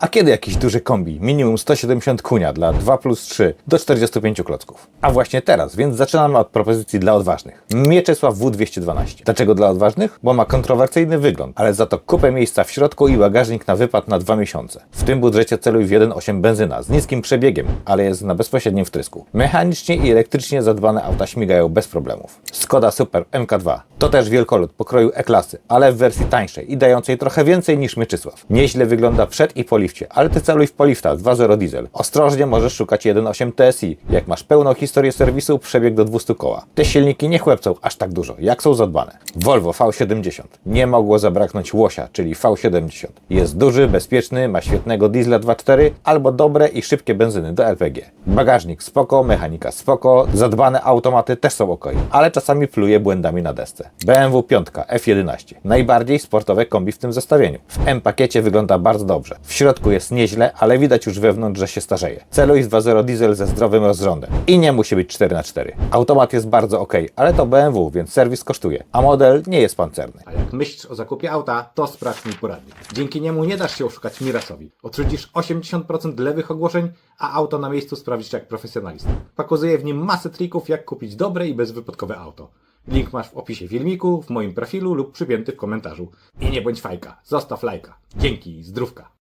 A kiedy jakiś duży kombi, minimum 170 kunia dla 2 plus 3 do 45 klocków? A właśnie teraz, więc zaczynamy od propozycji dla odważnych. Mieczysław W212. Dlaczego dla odważnych? Bo ma kontrowersyjny wygląd, ale za to kupę miejsca w środku i bagażnik na wypad na 2 miesiące. W tym budżecie celuj w 1.8 benzyna z niskim przebiegiem, ale jest na bezpośrednim wtrysku. Mechanicznie i elektrycznie zadbane auta śmigają bez problemów. Skoda Super MK2 to też wielkolud pokroju E-klasy, ale w wersji tańszej i dającej trochę więcej niż Mieczysław. Nieźle wygląda przed i po lifcie, ale ty celuj w polifta 2.0 diesel. Ostrożnie możesz szukać 1.8 TSI, jak masz pełną historię serwisu, przebieg do 200 koła. Te silniki nie chłepcą aż tak dużo, jak są zadbane. Volvo V70. Nie mogło zabraknąć łosia, czyli V70. Jest duży, bezpieczny, ma świetnego diesla 2.4 albo dobre i szybkie benzyny do LPG. Bagażnik spoko, mechanika spoko, zadbane automaty też są ok, ale czasami pluje błędami na desce. BMW 5 F11. Najbardziej sportowe kombi w tym zestawieniu. W M-pakiecie wygląda bardzo dobrze. W środku jest nieźle, ale widać już wewnątrz, że się starzeje. Celuj w 2.0 diesel ze zdrowym rozrządem. I nie musi być 4x4. Automat jest bardzo ok, ale to BMW, więc serwis kosztuje. A model nie jest pancerny. A jak myślisz o zakupie auta, to sprawdź mój poradnik. Dzięki niemu nie dasz się oszukać Mirasowi. Odrzucisz 80% lewych ogłoszeń, a auto na miejscu sprawdzisz jak profesjonalista. Pokazuję w nim masę trików, jak kupić dobre i bezwypadkowe auto. Link masz w opisie filmiku, w moim profilu lub przypięty w komentarzu. I nie bądź fajka, zostaw lajka. Dzięki, zdrówka.